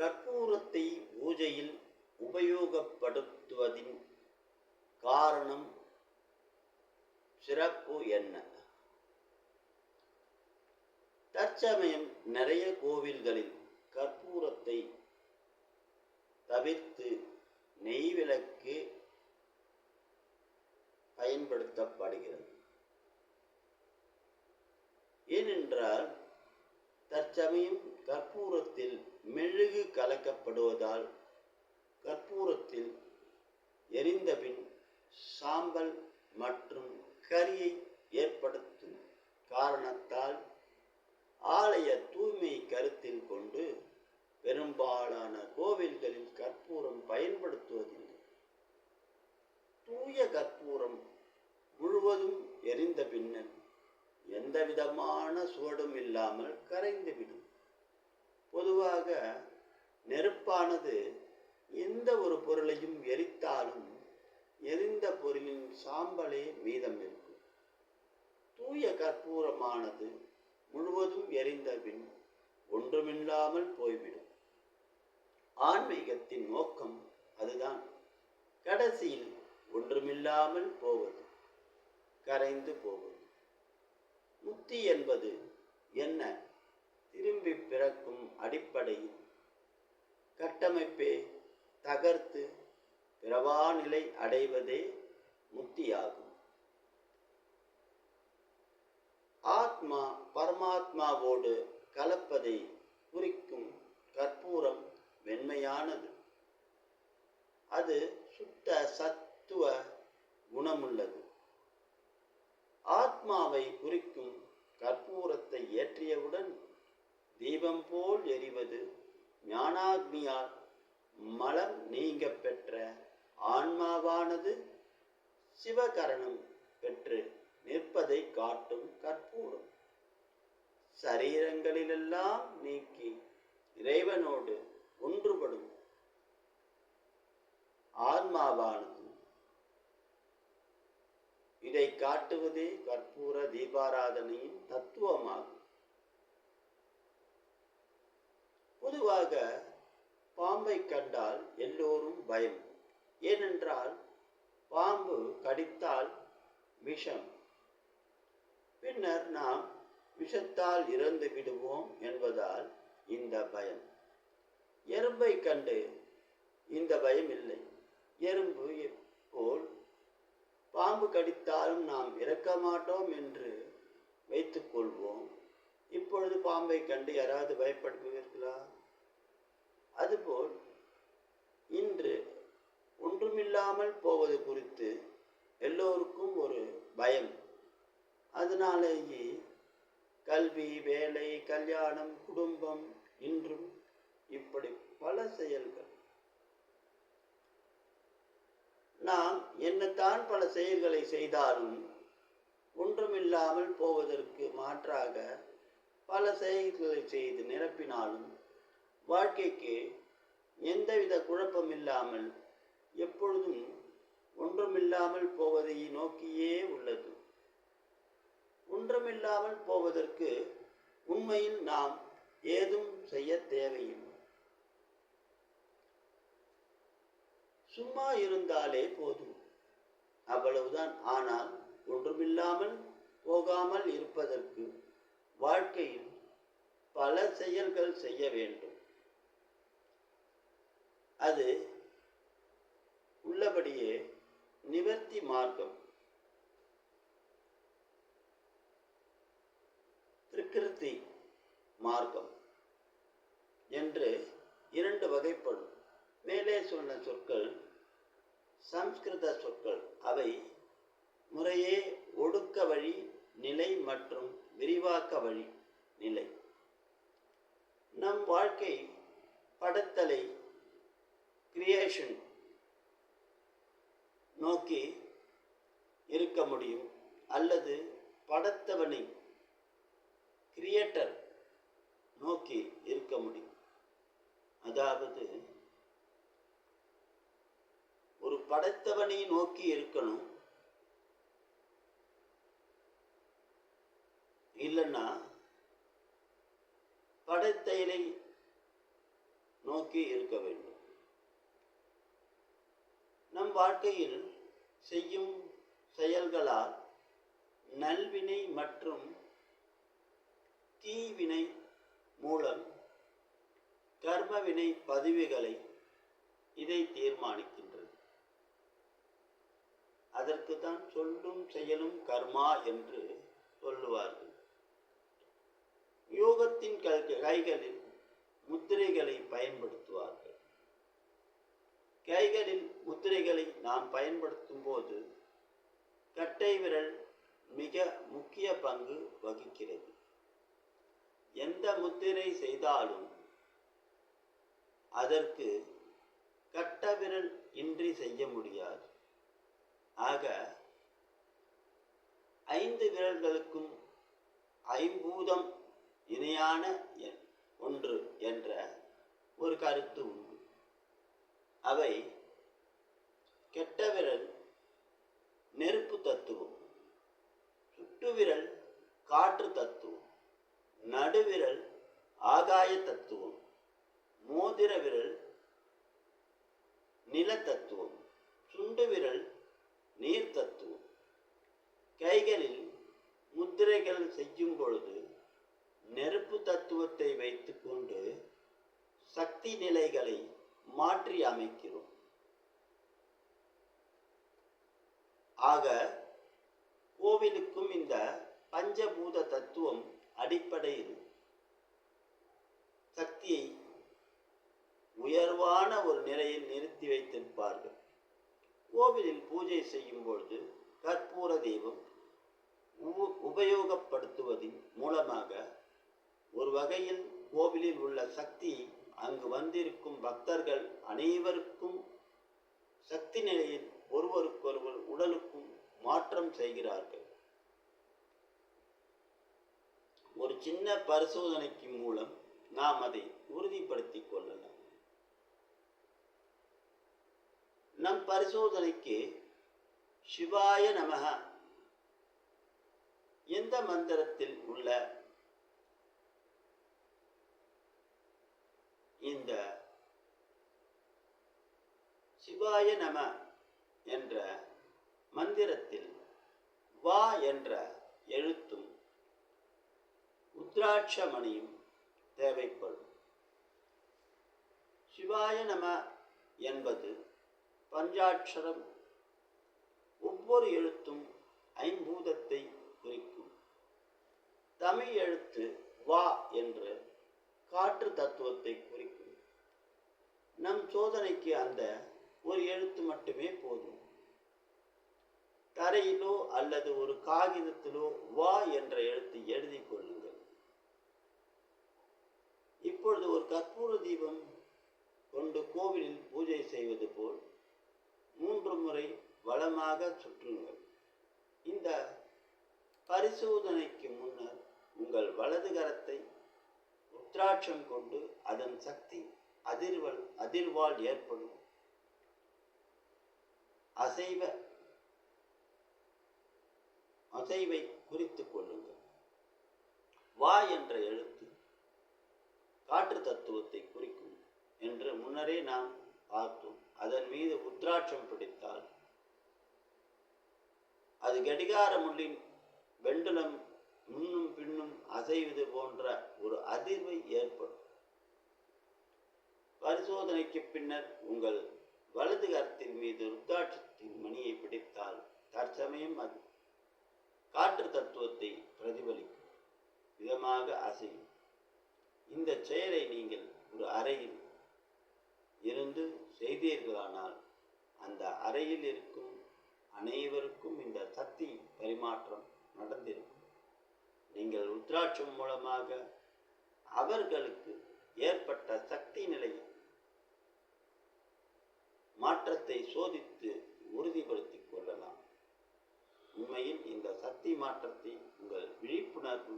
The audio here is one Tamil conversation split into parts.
கற்பூரத்தை பூஜையில் உபயோகப்படுத்துவதின் காரணம் சிறப்பு என்ன? தற்சமயம் நிறைய கோவில்களில் கற்பூரத்தை தவிர்த்து நெய் விளக்கு பயன்படுத்தப்படுகிறது ஏனென்றால் தற்சமயம் கற்பூரத்தில் மெழுகு கலக்கப்படுவதால் கற்பூரத்தில் எரிந்தபின் சாம்பல் மற்றும் கரியை ஏற்படுத்தும் காரணத்தால் ஆலய தூய்மை கருத்தில் கொண்டு பெரும்பாலான கோவில்களில் கற்பூரம் பயன்படுத்துவதில்லை தூய கற்பூரம் முழுவதும் எரிந்த பின்னர் எந்த விதமான சுவடும் இல்லாமல் கரைந்துவிடும். பொதுவாக நெருப்பானது எந்த ஒரு பொருளையும் எரித்தாலும் எரிந்த பொருளின் சாம்பலே மீதம் இருக்கும். தூய கற்பூரமானது முழுவதும் எரிந்த பின் ஒன்றுமில்லாமல் போய்விடும். ஆன்மீகத்தின் நோக்கம் அதுதான். கடைசியில் ஒன்றுமில்லாமல் போவது கரைந்து போவது. முத்தி என்பது என்ன? திரும்பி பிறக்கும் அடிப்படையில் கட்டமைப்பே தகர்த்து பிறவா நிலை அடைவதே முக்தியாகும். ஆத்மா பரமாத்மாவோடு கலப்பதை குறிக்கும் கற்பூரம் வெண்மையானது அது சுத்த சத்துவ குணமுள்ளது. ஆத்மாவை குறிக்கும் கற்பூரத்தை ஏற்றியவுடன் தீபம் போல் எரிவது ஞானாக்னியால் மலம் நீங்க பெற்ற ஆன்மாவானது சிவகரணம் பெற்று நிற்பதை காட்டும் கற்பூரம். சரீரங்களிலெல்லாம் நீக்கி இறைவனோடு ஒன்றுபடும் ஆன்மாவானது இதை காட்டுவதே கற்பூர தீபாராதனையின் தத்துவமாகும். பொதுவாக பாம்பை கண்டால் எல்லோரும் பயம். ஏனென்றால் பாம்பு கடித்தால் விஷம். பின்னர் நாம் விஷத்தால் இறந்து விடுவோம் என்பதால் இந்த பயம். எறும்பை கண்டு இந்த பயம் இல்லை. எறும்பு போல் பாம்பு கடித்தாலும் நாம் இறக்க மாட்டோம் என்று வைத்துக்கொள்வோம் இப்பொழுது பாம்பை கண்டு யாராவது பயப்படுவீர்களா அதுபோல் இன்று ஒன்றுமில்லாமல் போவது குறித்து எல்லோருக்கும் ஒரு பயம். அதனாலேயே கல்வி வேலை கல்யாணம் குடும்பம் இன்றும் இப்படி பல செயல்கள் நாம் தான் பல செயல்களை செய்தாலும் ஒன்றுமில்லாமல் போவதற்கு மாற்றாக பல செயல்களை செய்து நிரப்பினாலும் வாழ்க்கைக்கு எந்தவித குழப்பம் இல்லாமல் எப்பொழுதும் ஒன்றுமில்லாமல் போவதை நோக்கியே உள்ளது. ஒன்றுமில்லாமல் போவதற்கு உண்மையில் நாம் ஏதும் செய்ய தேவையில்லை. சும்மா இருந்தாலே போதும். அவ்வளவுதான். ஆனால் ஒன்றுமில்லாமல் போகாமல் இருப்பதற்கு வாழ்க்கையில் பல செயல்கள் செய்ய வேண்டும். அது உள்ளபடியே நிவர்த்தி மார்க்கம். பிரகிருதி மார்க்கம் என்று இரண்டு வகைப்படும். மேலே சொன்ன சொற்கள் சம்ஸ்கிருத சொற்கள். அவை முறையே ஒடுக்க வழி நிலை மற்றும் விரிவாக்க வழி நிலை. நம் வாழ்க்கை படத்தலை கிரியேஷன் நோக்கி இருக்க முடியும். அல்லது படத்தவனை கிரியேட்டர் நோக்கி இருக்க முடியும். அதாவது ஒரு படைத்தவனை நோக்கி இருக்கணும். இல்லைன்னா படைத்தலை நோக்கி இருக்க வேண்டும். நம் வாழ்க்கையில் செய்யும் செயல்களால் நல்வினை மற்றும் தீவினை மூலம் கர்மவினை பதிவுகளை இதை தீர்மானிக்கும் அதற்கு தான் சொல்லும் செயலும் கர்மா என்று சொல்லுவார்கள். யோகத்தின் கல் கைகளில் முத்திரைகளை பயன்படுத்துவார்கள். கைகளில் முத்திரைகளை நாம் பயன்படுத்தும் போது கட்டை விரல் மிக முக்கிய பங்கு வகிக்கிறது. எந்த முத்திரை செய்தாலும் அதற்கு கட்ட விரல் இன்றி செய்ய முடியாது. ஆக ஐந்து விரல்களுக்கும் ஐம்பூதம் இணையான எ- ஒன்று என்ற ஒரு கருத்து உண்டு. அவை கெட்ட விரல் நெருப்பு தத்துவம் சுட்டுவிரல் காற்று தத்துவம் நடுவிரல் ஆகாய தத்துவம் மோதிர விரல் நில தத்துவம் சுண்டு விரல் கைகளில் முத்திரைகள் செய்யும் பொழுது நெருப்பு தத்துவத்தை வைத்துக்கொண்டு சக்தி நிலைகளை மாற்றி அமைக்கிறோம். ஆக கோவிலுக்கும் இந்த பஞ்சபூத தத்துவம் அடிப்படையில் சக்தியை உயர்வான ஒரு நிலையில் நிறுத்தி வைத்திருப்பார்கள். கோவிலில் பூஜை செய்யும் பொழுது கற்பூர தெய்வம் உபயோகப்படுத்துவதின் மூலமாக ஒரு வகையில் கோவிலில் உள்ள சக்தி அங்கு வந்திருக்கும் பக்தர்கள் அனைவருக்கும் சக்தி நிலையில் ஒருவருக்கொருவர் உடலுக்கும் மாற்றம் செய்கிறார்கள். ஒரு சின்ன பரிசோதனைக்கு மூலம் நாம் அதை உறுதிப்படுத்திக் கொள்ளலாம். நம் பரிசோதனைக்கு சிவாய நமக எந்த மந்திரத்தில் உள்ள இந்த சிவாய நம என்ற மந்திரத்தில் வா என்ற எழுத்தும் உத்ராட்சமணியும் தேவைப்படும். சிவாய நம என்பது பஞ்சாட்சரம். ஒவ்வொரு எழுத்தும் ஐம்பூதத்தை குறிக்கும் தமிழ் எழுத்து வா என்று காற்று தத்துவத்தை குறிக்கும். நம் சோதனைக்கு அந்த ஒரு எழுத்து மட்டுமே போதும். தரையிலோ அல்லது ஒரு காகிதத்திலோ வா என்ற எழுத்து எழுதி கொள்ளுங்கள். இப்பொழுது ஒரு கற்பூர தீபம் கொண்டு கோவிலில் பூஜை செய்வது போல் மூன்று முறை வளமாக சுற்றுங்கள். இந்த பரிசோதனைக்கு முன்னர் உங்கள் வலது கரத்தை ருத்ராட்சம் கொண்டு அதன் சக்தி அதிர்வல் அதிர்வால் ஏற்படும். அசைவ அசைவை குறித்து கொள்ளுங்கள். வா என்ற எழுத்து காற்று தத்துவத்தை குறிக்கும் என்று முன்னரே நாம் பார்த்தோம். அதன் மீது உத்ராட்சம் பிடித்தால் அது கடிகார முள்ளின் வெண்டுலம் முன்னும் பின்னும் அசைவது போன்ற ஒரு அதிர்வை ஏற்படும். பரிசோதனைக்கு பின்னர் உங்கள் வலது கரத்தின் மீது ருத்தாட்சத்தின் மணியை பிடித்தால் தற்சமயம் அது காற்று தத்துவத்தை பிரதிபலிக்கும். விதமாக அசையும். இந்த செயலை நீங்கள் ஒரு அறையில் இருந்து செய்தீர்களானால் அந்த அறையில் இருக்கும் அனைவருக்கும் இந்த சக்தி பரிமாற்றம் நடந்திருக்கும். நீங்கள் ருத்ராட்சம் மூலமாக அவர்களுக்கு ஏற்பட்ட சக்தி நிலையை மாற்றத்தை சோதித்து உறுதிப்படுத்திக் கொள்ளலாம். உண்மையில் இந்த சக்தி மாற்றத்தை உங்கள் விழிப்புணர்வு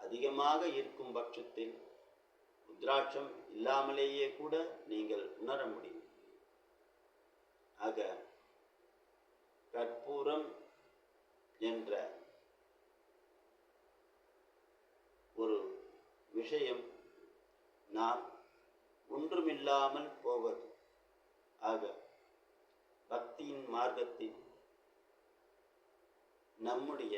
அதிகமாக இருக்கும் பட்சத்தில் ருத்ராட்சம் இல்லாமலேயே கூட நீங்கள் உணர முடியும். ஆக கற்பூரம் என்ற ஒரு விஷயம் நாம் ஒன்றுமில்லாமல் போவது. ஆக பக்தியின் மார்க்கத்தில் நம்முடைய